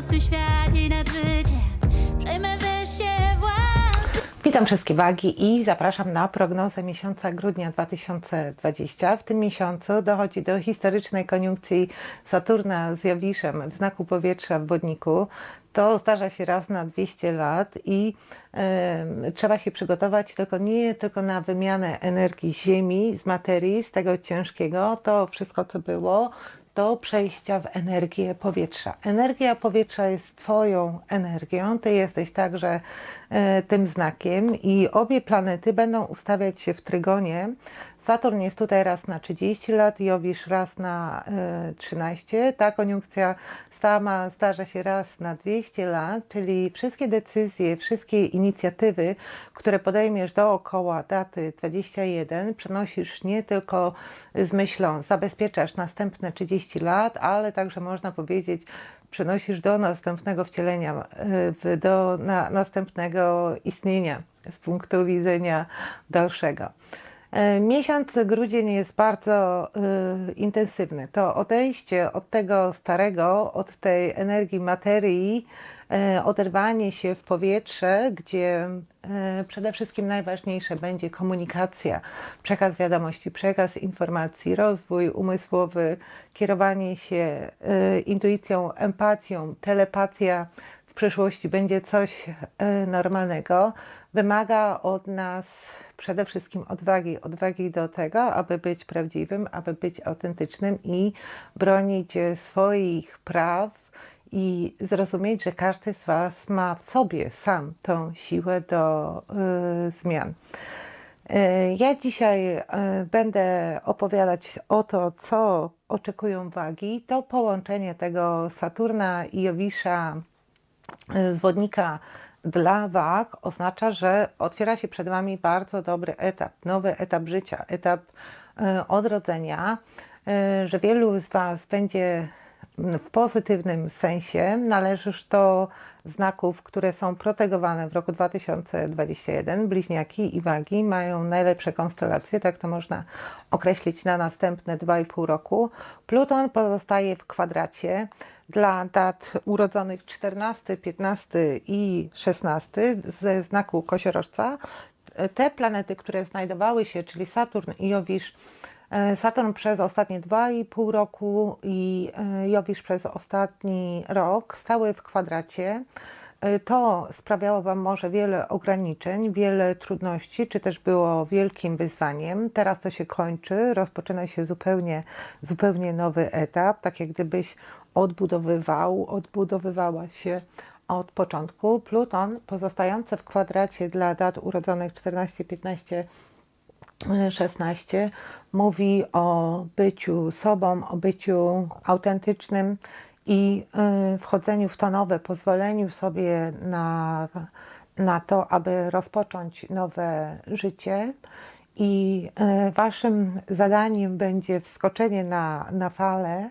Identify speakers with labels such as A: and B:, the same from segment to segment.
A: własnym świecie nad życiem. Przejmę wyższe.
B: Witam wszystkie wagi i zapraszam na prognozę miesiąca grudnia 2020. W tym miesiącu dochodzi do historycznej koniunkcji Saturna z Jowiszem w znaku powietrza w Wodniku. To zdarza się raz na 200 lat i em, trzeba się przygotować tylko nie tylko na wymianę energii Ziemi z materii, z tego ciężkiego, to wszystko co było, do przejścia w energię powietrza. Energia powietrza jest Twoją energią, Ty jesteś także e, tym znakiem i obie planety będą ustawiać się w trygonie. Saturn jest tutaj raz na 30 lat, Jowisz raz na e, 13. Ta koniunkcja sama zdarza się raz na 200 lat, czyli wszystkie decyzje, wszystkie inicjatywy, które podejmiesz dookoła daty 21, przenosisz nie tylko z myślą, zabezpieczasz następne 30 lat, ale także można powiedzieć, przenosisz do następnego wcielenia, e, do na, następnego istnienia z punktu widzenia dalszego. E, Miesiąc grudzień jest bardzo y, intensywny. To odejście od tego starego, od tej energii materii, e, oderwanie się w powietrze, gdzie e, przede wszystkim najważniejsze będzie komunikacja, przekaz wiadomości, przekaz informacji, rozwój umysłowy, kierowanie się e, intuicją, empatią, telepatia. W przyszłości będzie coś normalnego, wymaga od nas przede wszystkim odwagi. Odwagi do tego, aby być prawdziwym, aby być autentycznym i bronić swoich praw i zrozumieć, że każdy z Was ma w sobie sam tą siłę do y, zmian. E, Ja dzisiaj e, będę opowiadać o to, co oczekują wagi. To połączenie tego Saturna i Jowisza e, zwodnika dla wag oznacza, że otwiera się przed Wami bardzo dobry etap, nowy etap życia, etap e, odrodzenia, e, że wielu z Was będzie w pozytywnym sensie należysz do znaków, które są protegowane w roku 2021. Bliźniaki i wagi mają najlepsze konstelacje, tak to można określić na następne 2,5 roku. Pluton pozostaje w kwadracie dla dat urodzonych 14, 15 i 16 ze znaku koziorożca. Te planety, które znajdowały się, czyli Saturn i Jowisz, e, Saturn przez ostatnie 2,5 roku i e, Jowisz przez ostatni rok stały w kwadracie. E, To sprawiało Wam może wiele ograniczeń, wiele trudności, czy też było wielkim wyzwaniem. Teraz to się kończy, rozpoczyna się zupełnie, zupełnie nowy etap, tak jak gdybyś odbudowywał, odbudowywała się od początku. Pluton pozostający w kwadracie dla dat urodzonych 14, 15, 16 mówi o byciu sobą, o byciu autentycznym i y, wchodzeniu w to nowe, pozwoleniu sobie na, na to, aby rozpocząć nowe życie. I y, waszym zadaniem będzie wskoczenie na, na falę,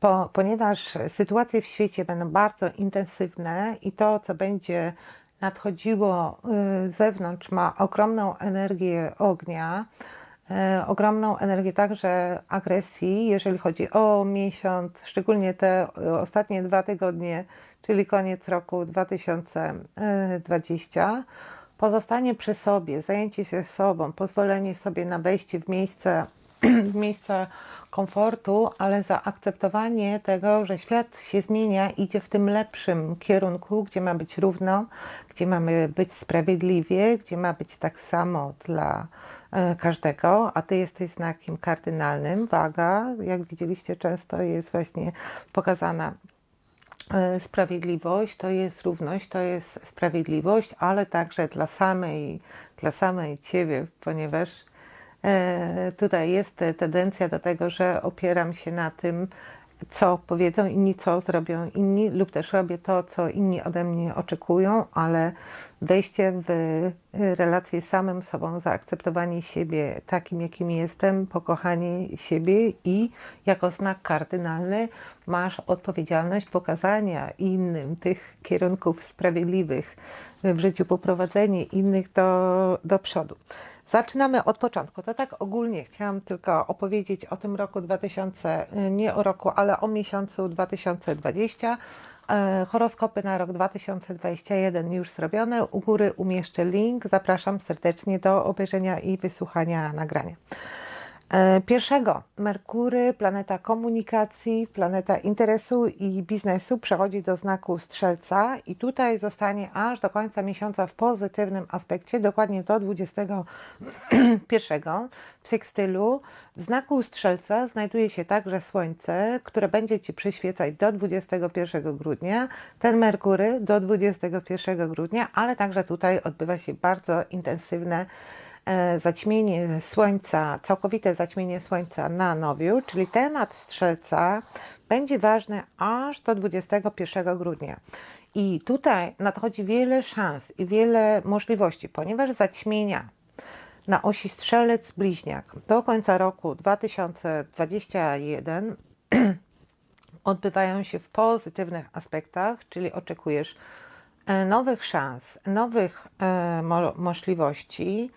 B: po, ponieważ sytuacje w świecie będą bardzo intensywne i to, co będzie nadchodziło y, z zewnątrz, ma ogromną energię ognia, e, ogromną energię także agresji, jeżeli chodzi o miesiąc, szczególnie te ostatnie dwa tygodnie, czyli koniec roku 2020. Pozostanie przy sobie, zajęcie się sobą, pozwolenie sobie na wejście w miejsce, w miejsce komfortu, ale zaakceptowanie tego, że świat się zmienia, idzie w tym lepszym kierunku, gdzie ma być równo, gdzie mamy być sprawiedliwie, gdzie ma być tak samo dla e, każdego, a ty jesteś znakiem kardynalnym. Waga, jak widzieliście, często jest właśnie pokazana e, sprawiedliwość, to jest równość, to jest sprawiedliwość, ale także dla samej, dla samej Ciebie, ponieważ tutaj jest te- tendencja do tego, że opieram się na tym, co powiedzą inni, co zrobią inni, lub też robię to, co inni ode mnie oczekują, ale wejście w e, relację z samym sobą, zaakceptowanie siebie takim, jakim jestem, pokochanie siebie i jako znak kardynalny masz odpowiedzialność pokazania innym tych kierunków sprawiedliwych w życiu, poprowadzenie innych do, do przodu. Zaczynamy od początku. To tak ogólnie chciałam tylko opowiedzieć o tym roku 2000, nie o roku, ale o miesiącu 2020. E, Horoskopy na rok 2021 już zrobione. U góry umieszczę link. Zapraszam serdecznie do obejrzenia i wysłuchania nagrania. E, Pierwszego. Merkury, planeta komunikacji, planeta interesu i biznesu przechodzi do znaku Strzelca i tutaj zostanie aż do końca miesiąca w pozytywnym aspekcie, dokładnie do 21 w sekstylu. W znaku Strzelca znajduje się także Słońce, które będzie Ci przyświecać do 21 grudnia, ten Merkury do 21 grudnia, ale także tutaj odbywa się bardzo intensywne zaćmienie Słońca, całkowite zaćmienie Słońca na nowiu, czyli temat Strzelca będzie ważny aż do 21 grudnia. I tutaj nadchodzi wiele szans i wiele możliwości, ponieważ zaćmienia na osi strzelec-bliźniak do końca roku 2021 odbywają się w pozytywnych aspektach, czyli oczekujesz e, nowych szans, nowych e, mo możliwości,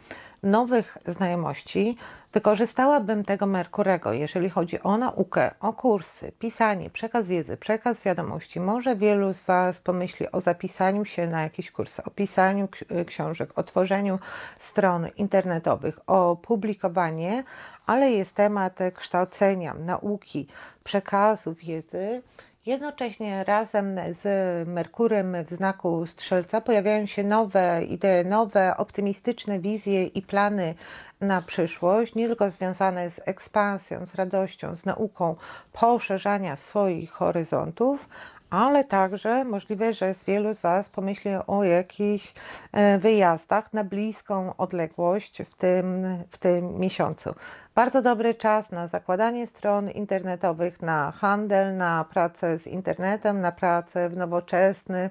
B: nowych znajomości. Wykorzystałabym tego Merkurego, jeżeli chodzi o naukę, o kursy, pisanie, przekaz wiedzy, przekaz wiadomości. Może wielu z Was pomyśli o zapisaniu się na jakiś kurs, o pisaniu ksi- książek, o tworzeniu stron internetowych, o publikowanie, ale jest temat kształcenia, nauki, przekazu wiedzy. Jednocześnie razem z Merkurem w znaku Strzelca pojawiają się nowe idee, nowe optymistyczne wizje i plany na przyszłość, nie tylko związane z ekspansją, z radością, z nauką, poszerzania swoich horyzontów, ale także możliwe, że z wielu z Was pomyśli o jakichś e, wyjazdach na bliską odległość w tym, w tym miesiącu. Bardzo dobry czas na zakładanie stron internetowych, na handel, na pracę z internetem, na pracę w nowoczesny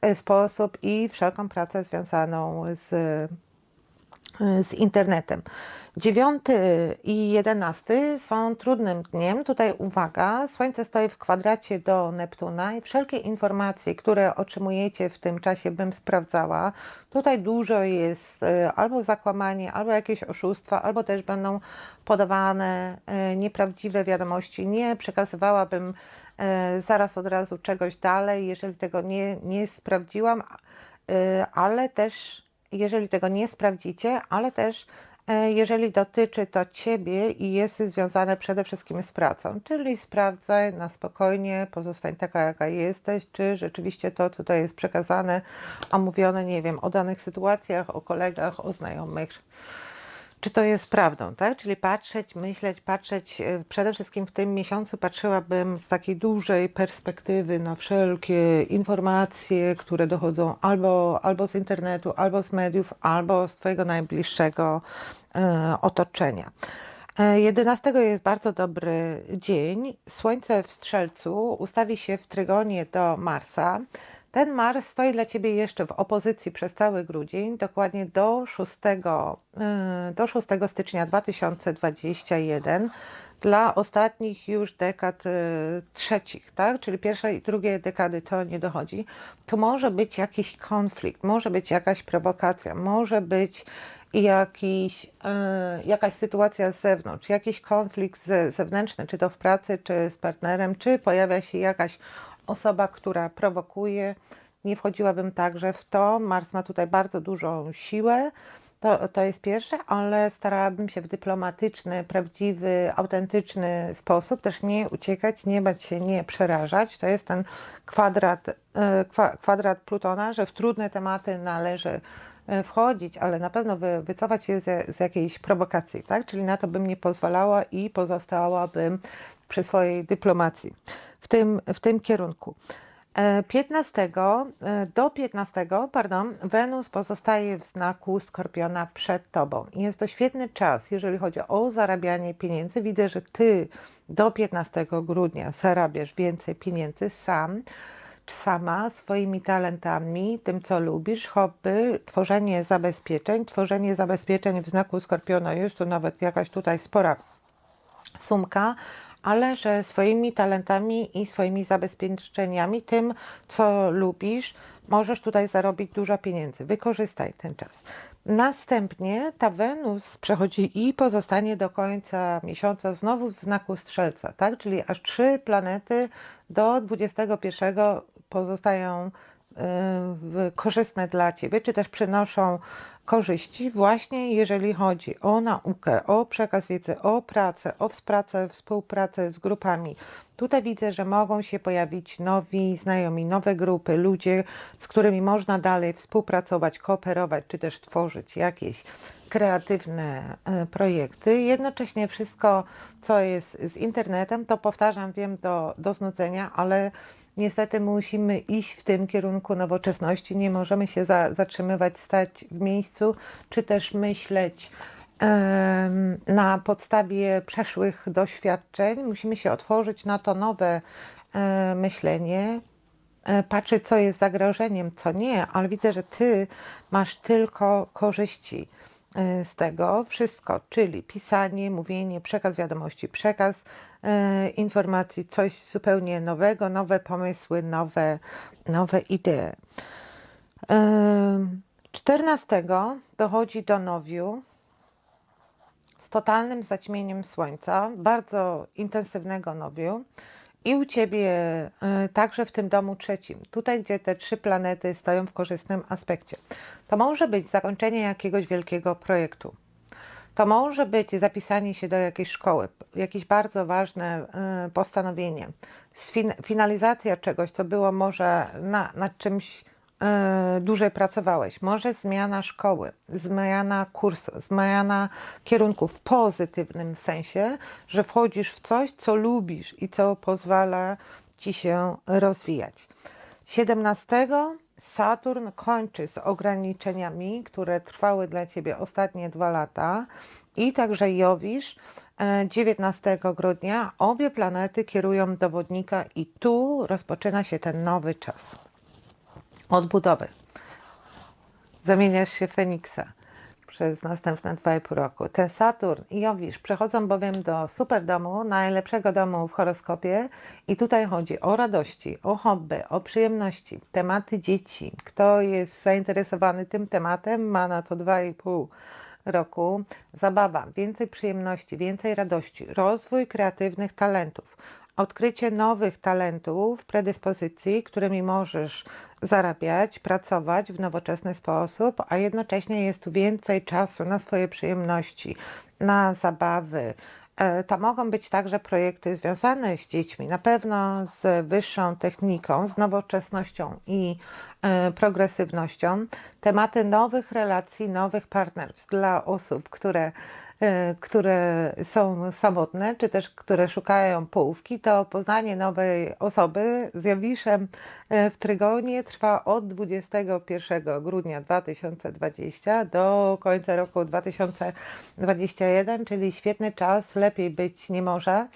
B: e, sposób i wszelką pracę związaną z z internetem. 9 i 11 są trudnym dniem. Tutaj uwaga, Słońce stoi w kwadracie do Neptuna i wszelkie informacje, które otrzymujecie w tym czasie, bym sprawdzała. Tutaj dużo jest e, albo zakłamanie, albo jakieś oszustwa, albo też będą podawane e, nieprawdziwe wiadomości. Nie przekazywałabym e, zaraz od razu czegoś dalej, jeżeli tego nie, nie sprawdziłam, ale też jeżeli tego nie sprawdzicie, ale też e, jeżeli dotyczy to Ciebie i jest związane przede wszystkim z pracą, czyli sprawdzaj na spokojnie, pozostań taka, jaka jesteś, czy rzeczywiście to, co tutaj jest przekazane, a mówione, nie wiem, o danych sytuacjach, o kolegach, o znajomych, czy to jest prawdą, tak? Czyli patrzeć, myśleć, patrzeć, e, przede wszystkim w tym miesiącu patrzyłabym z takiej dużej perspektywy na wszelkie informacje, które dochodzą albo, albo z internetu, albo z mediów, albo z Twojego najbliższego e, otoczenia. E, 11 jest bardzo dobry dzień. Słońce w Strzelcu ustawi się w trygonie do Marsa. Ten Mars stoi dla Ciebie jeszcze w opozycji przez cały grudzień, dokładnie do 6, y, do 6 stycznia 2021 dla ostatnich już dekad y, trzecich, tak? Czyli pierwszej i drugiej dekady to nie dochodzi. Tu może być jakiś konflikt, może być jakaś prowokacja, może być jakiś, y, jakaś sytuacja z zewnątrz, jakiś konflikt ze- zewnętrzny, czy to w pracy, czy z partnerem, czy pojawia się jakaś osoba, która prowokuje. Nie wchodziłabym także w to. Mars ma tutaj bardzo dużą siłę. To, to jest pierwsze, ale starałabym się w dyplomatyczny, prawdziwy, autentyczny sposób też nie uciekać, nie bać się, nie przerażać. To jest ten kwadrat, e, kwa, kwadrat Plutona, że w trudne tematy należy e, wchodzić, ale na pewno wy, wycofać się z, z jakiejś prowokacji, tak? Czyli na to bym nie pozwalała i pozostałabym przy swojej dyplomacji w tym, w tym kierunku. E, 15 e, do 15, pardon, Wenus pozostaje w znaku Skorpiona przed Tobą. I jest to świetny czas, jeżeli chodzi o zarabianie pieniędzy. Widzę, że Ty do 15 grudnia zarabiasz więcej pieniędzy sam czy sama swoimi talentami, tym co lubisz, hobby, tworzenie zabezpieczeń. Tworzenie zabezpieczeń w znaku Skorpiona jest to nawet jakaś tutaj spora sumka, ale że swoimi talentami i swoimi zabezpieczeniami, tym co lubisz, możesz tutaj zarobić dużo pieniędzy. Wykorzystaj ten czas. Następnie ta Wenus przechodzi i pozostanie do końca miesiąca znowu w znaku Strzelca, tak? Czyli aż trzy planety do 21 pozostają korzystne dla Ciebie, czy też przynoszą korzyści, właśnie jeżeli chodzi o naukę, o przekaz wiedzy, o pracę, o współpracę, współpracę z grupami. Tutaj widzę, że mogą się pojawić nowi znajomi, nowe grupy, ludzie, z którymi można dalej współpracować, kooperować, czy też tworzyć jakieś kreatywne e, projekty. Jednocześnie wszystko, co jest z internetem, to powtarzam, wiem do, do znudzenia, ale niestety musimy iść w tym kierunku nowoczesności. Nie możemy się za, zatrzymywać, stać w miejscu, czy też myśleć na podstawie przeszłych doświadczeń. Musimy się otworzyć na to nowe e, myślenie, e, patrzeć, co jest zagrożeniem, co nie, ale widzę, że ty masz tylko korzyści e, z tego wszystko, czyli pisanie, mówienie, przekaz wiadomości, przekaz informacji, coś zupełnie nowego, nowe pomysły, nowe, nowe idee. Em, 14 dochodzi do nowiu z totalnym zaćmieniem słońca, bardzo intensywnego nowiu i u Ciebie y, także w tym domu trzecim, tutaj gdzie te trzy planety stoją w korzystnym aspekcie. To może być zakończenie jakiegoś wielkiego projektu. To może być zapisanie się do jakiejś szkoły, jakieś bardzo ważne y, postanowienie, finalizacja czegoś, co było może na, nad czymś y, dłużej pracowałeś, może zmiana szkoły, zmiana kursu, zmiana kierunku w pozytywnym sensie, że wchodzisz w coś, co lubisz i co pozwala ci się rozwijać. 17 Saturn kończy z ograniczeniami, które trwały dla Ciebie ostatnie dwa lata i także Jowisz e, 19 grudnia. Obie planety kierują do wodnika i tu rozpoczyna się ten nowy czas odbudowy. Zamieniasz się Feniksa przez następne 2,5 roku. Ten Saturn i Jowisz przechodzą bowiem do superdomu, najlepszego domu w horoskopie i tutaj chodzi o radości, o hobby, o przyjemności, tematy dzieci. Kto jest zainteresowany tym tematem, ma na to 2,5 roku. Zabawa, więcej przyjemności, więcej radości, rozwój kreatywnych talentów, odkrycie nowych talentów, predyspozycji, którymi możesz zarabiać, pracować w nowoczesny sposób, a jednocześnie jest tu więcej czasu na swoje przyjemności, na zabawy. E, To mogą być także projekty związane z dziećmi, na pewno z wyższą techniką, z nowoczesnością i e, progresywnością. Tematy nowych relacji, nowych partnerstw dla osób, które które są samotne, czy też które szukają połówki, to poznanie nowej osoby z Jowiszem e, w Trygonie trwa od 21 grudnia 2020 do końca roku 2021, czyli świetny czas, lepiej być nie może.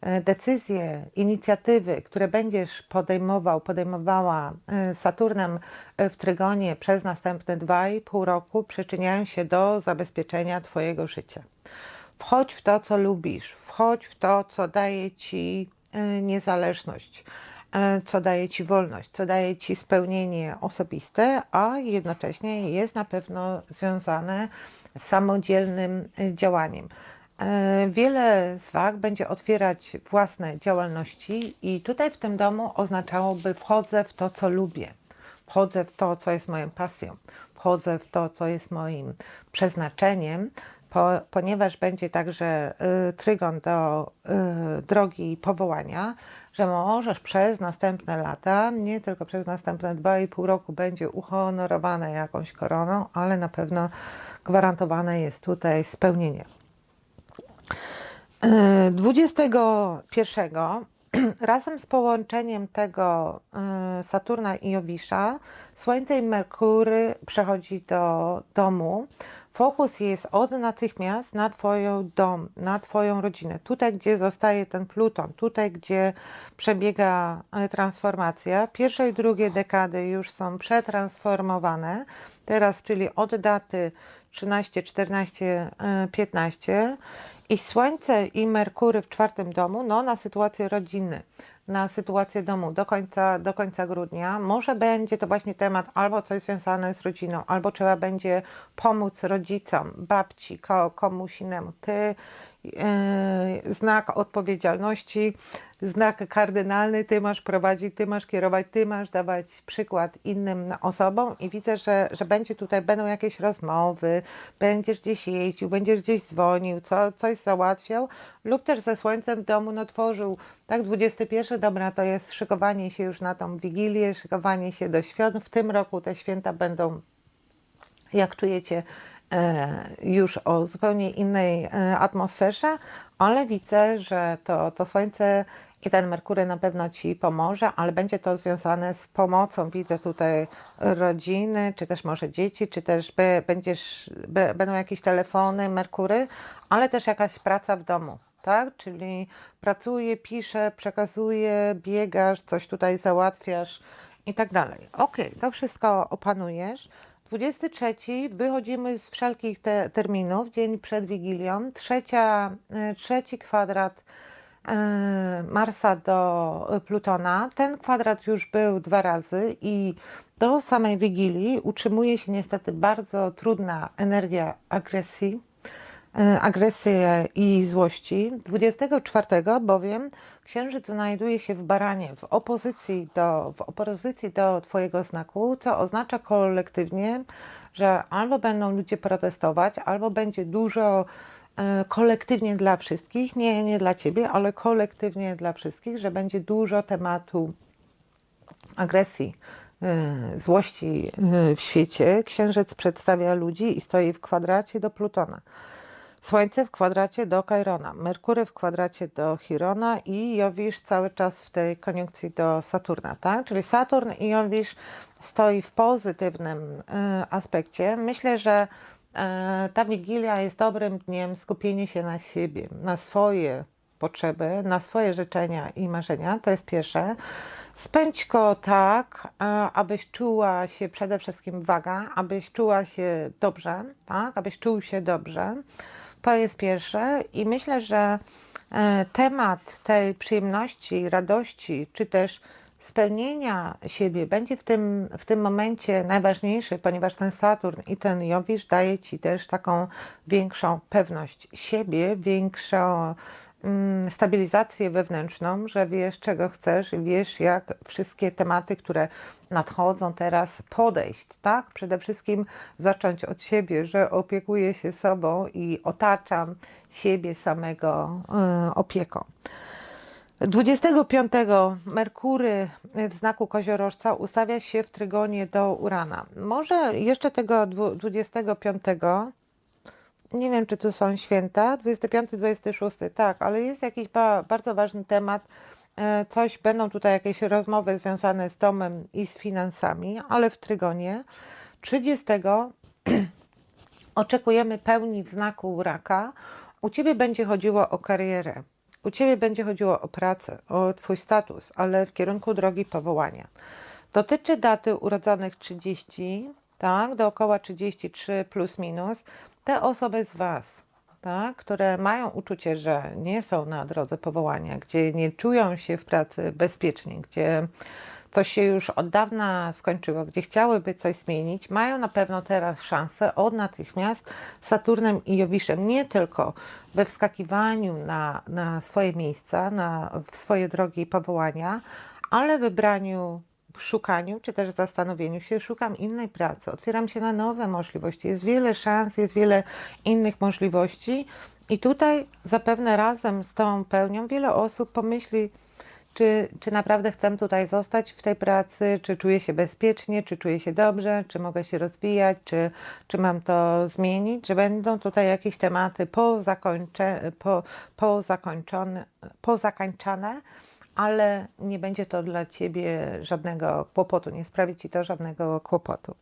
B: E, Decyzje, inicjatywy, które będziesz podejmował, podejmowała e, Saturnem e, w Trygonie przez następne 2,5 roku przyczyniają się do zabezpieczenia Twojego życia. Wchodź w to, co lubisz, wchodź w to, co daje Ci niezależność, co daje Ci wolność, co daje Ci spełnienie osobiste, a jednocześnie jest na pewno związane z samodzielnym działaniem. E, Wiele z Was będzie otwierać własne działalności, i tutaj w tym domu oznaczałoby wchodzę w to, co lubię, wchodzę w to, co jest moją pasją, wchodzę w to, co jest moim przeznaczeniem, po, ponieważ będzie także y, trygon do y, drogi powołania, że możesz przez następne lata, nie tylko przez następne 2,5 roku będzie uhonorowane jakąś koroną, ale na pewno gwarantowane jest tutaj spełnienie. E, 21 razem z połączeniem tego e, Saturna i Jowisza Słońce i Merkury przechodzi do domu. Fokus jest od natychmiast na Twoją dom, na Twoją rodzinę. Tutaj, gdzie zostaje ten Pluton, tutaj, gdzie przebiega e, transformacja. Pierwsze i drugie dekady już są przetransformowane. Teraz, czyli od daty 13, 14, e, 15 i Słońce i Merkury w czwartym domu, no na sytuację rodziny, na sytuację domu do końca, do końca grudnia. Może będzie to właśnie temat albo coś związane z rodziną, albo trzeba będzie pomóc rodzicom, babci, ko, komuś innemu. Ty znak odpowiedzialności, znak kardynalny, ty masz prowadzić, ty masz kierować, ty masz dawać przykład innym osobom i widzę, że, że będzie tutaj, będą jakieś rozmowy, będziesz gdzieś jeździł, będziesz gdzieś dzwonił, co, coś załatwiał lub też ze słońcem w domu, no tworzył, tak, 21, dobra, to jest szykowanie się już na tą Wigilię, szykowanie się do świąt, w tym roku te święta będą jak czujecie, e, już o zupełnie innej e, atmosferze, ale widzę, że to, to słońce i ten Merkury na pewno Ci pomoże, ale będzie to związane z pomocą. Widzę tutaj rodziny, czy też może dzieci, czy też będziesz, będą jakieś telefony, Merkury, ale też jakaś praca w domu. Tak? Czyli pracuje, pisze, przekazuje, biegasz, coś tutaj załatwiasz i tak dalej. Ok, to wszystko opanujesz. 23 wychodzimy z wszelkich te, terminów, dzień przed Wigilią. Trzecia, e, trzeci kwadrat e, Marsa do Plutona. Ten kwadrat już był dwa razy i do samej Wigilii utrzymuje się niestety bardzo trudna energia agresji, agresję i złości. 24 bowiem Księżyc znajduje się w baranie w opozycji do, w opozycji do Twojego znaku, co oznacza kolektywnie, że albo będą ludzie protestować, albo będzie dużo e, kolektywnie dla wszystkich, nie, nie dla Ciebie, ale kolektywnie dla wszystkich, że będzie dużo tematu agresji, e, złości e, w świecie. Księżyc przedstawia ludzi i stoi w kwadracie do Plutona. Słońce w kwadracie do Kairona, Merkury w kwadracie do Chirona i Jowisz cały czas w tej koniunkcji do Saturna, tak? Czyli Saturn i Jowisz stoi w pozytywnym y, aspekcie. Myślę, że y, ta Wigilia jest dobrym dniem skupienia się na siebie, na swoje potrzeby, na swoje życzenia i marzenia. To jest pierwsze. Spędź go tak, a- abyś czuła się przede wszystkim waga, abyś czuła się dobrze, tak? Abyś czuł się dobrze. To jest pierwsze i myślę, że e, temat tej przyjemności, radości, czy też spełnienia siebie będzie w tym, w tym momencie najważniejszy, ponieważ ten Saturn i ten Jowisz daje Ci też taką większą pewność siebie, większą mm, stabilizację wewnętrzną, że wiesz, czego chcesz i wiesz, jak wszystkie tematy, które nadchodzą teraz, podejść, tak? Przede wszystkim zacząć od siebie, że opiekuję się sobą i otaczam siebie samego y, opieką. 25 Merkury w znaku koziorożca ustawia się w trygonie do Urana. Może jeszcze tego dwu- 25 nie wiem, czy tu są święta, 25, 26, tak, ale jest jakiś ba bardzo ważny temat. E, Coś, będą tutaj jakieś rozmowy związane z domem i z finansami, ale w trygonie. 30 oczekujemy pełni w znaku raka. U Ciebie będzie chodziło o karierę, u Ciebie będzie chodziło o pracę, o Twój status, ale w kierunku drogi powołania. Dotyczy daty urodzonych 30, tak, dookoła 33 plus minus. Te osoby z Was, tak, które mają uczucie, że nie są na drodze powołania, gdzie nie czują się w pracy bezpiecznie, gdzie coś się już od dawna skończyło, gdzie chciałyby coś zmienić, mają na pewno teraz szansę od natychmiast Saturnem i Jowiszem nie tylko we wskakiwaniu na, na swoje miejsca, na, w swoje drogi powołania, ale wybraniu, szukaniu, czy też zastanowieniu się, szukam innej pracy, otwieram się na nowe możliwości. Jest wiele szans, jest wiele innych możliwości. I tutaj zapewne razem z tą pełnią wiele osób pomyśli, czy, czy naprawdę chcę tutaj zostać w tej pracy, czy czuję się bezpiecznie, czy czuję się dobrze, czy mogę się rozwijać, czy, czy mam to zmienić, że będą tutaj jakieś tematy po, zakończe, po, po, zakończone, po zakańczane, ale nie będzie to dla Ciebie żadnego kłopotu, nie sprawi Ci to żadnego kłopotu.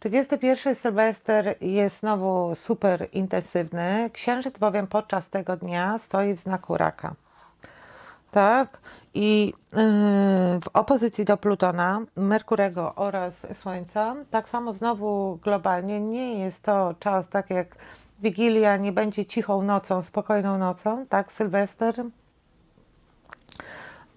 B: 31 Sylwester jest znowu super intensywny. Księżyc bowiem podczas tego dnia stoi w znaku raka. Tak, i yy, w opozycji do Plutona, Merkurego oraz Słońca, tak samo znowu globalnie nie jest to czas tak jak Wigilia, nie będzie cichą nocą, spokojną nocą, tak, Sylwester.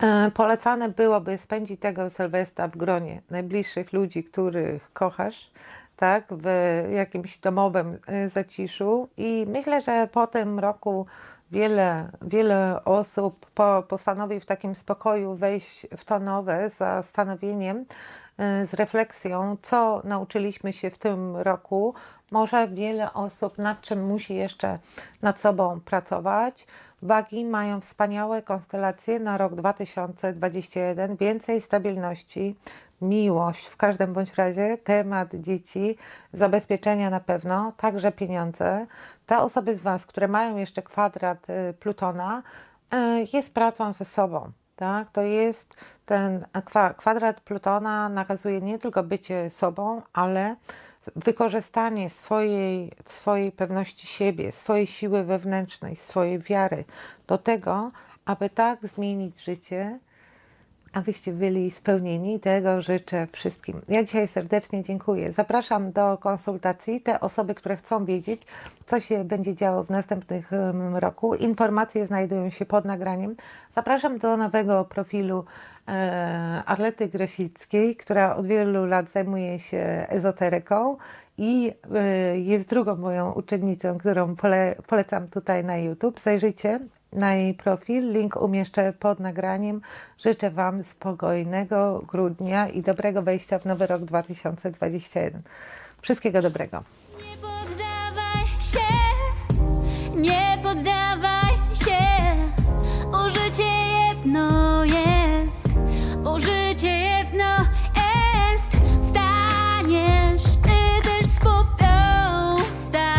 B: Yy, Polecane byłoby spędzić tego Sylwestra w gronie najbliższych ludzi, których kochasz, tak, w jakimś domowym y, zaciszu i myślę, że po tym roku wiele, wiele osób po, postanowi w takim spokoju wejść w to nowe z zastanowieniem, y, z refleksją, co nauczyliśmy się w tym roku. Może wiele osób nad czym musi jeszcze nad sobą pracować. Wagi mają wspaniałe konstelacje na rok 2021, więcej stabilności, miłość w każdym bądź razie, temat dzieci, zabezpieczenia na pewno, także pieniądze. Te osoby z Was, które mają jeszcze kwadrat y, Plutona, y, jest pracą ze sobą. Tak? To jest ten kwa- kwadrat Plutona nakazuje nie tylko bycie sobą, ale wykorzystanie swojej, swojej pewności siebie, swojej siły wewnętrznej, swojej wiary do tego, aby tak zmienić życie, abyście byli spełnieni. Tego życzę wszystkim. Ja dzisiaj serdecznie dziękuję. Zapraszam do konsultacji te osoby, które chcą wiedzieć, co się będzie działo w następnych em, roku. Informacje znajdują się pod nagraniem. Zapraszam do nowego profilu e, Arlety Grosickiej, która od wielu lat zajmuje się ezoteryką i e, jest drugą moją uczennicą, którą pole, polecam tutaj na YouTube. Zajrzyjcie na jej profil. Link umieszczę pod nagraniem. Życzę Wam spokojnego grudnia i dobrego wejścia w nowy rok 2021. Wszystkiego dobrego.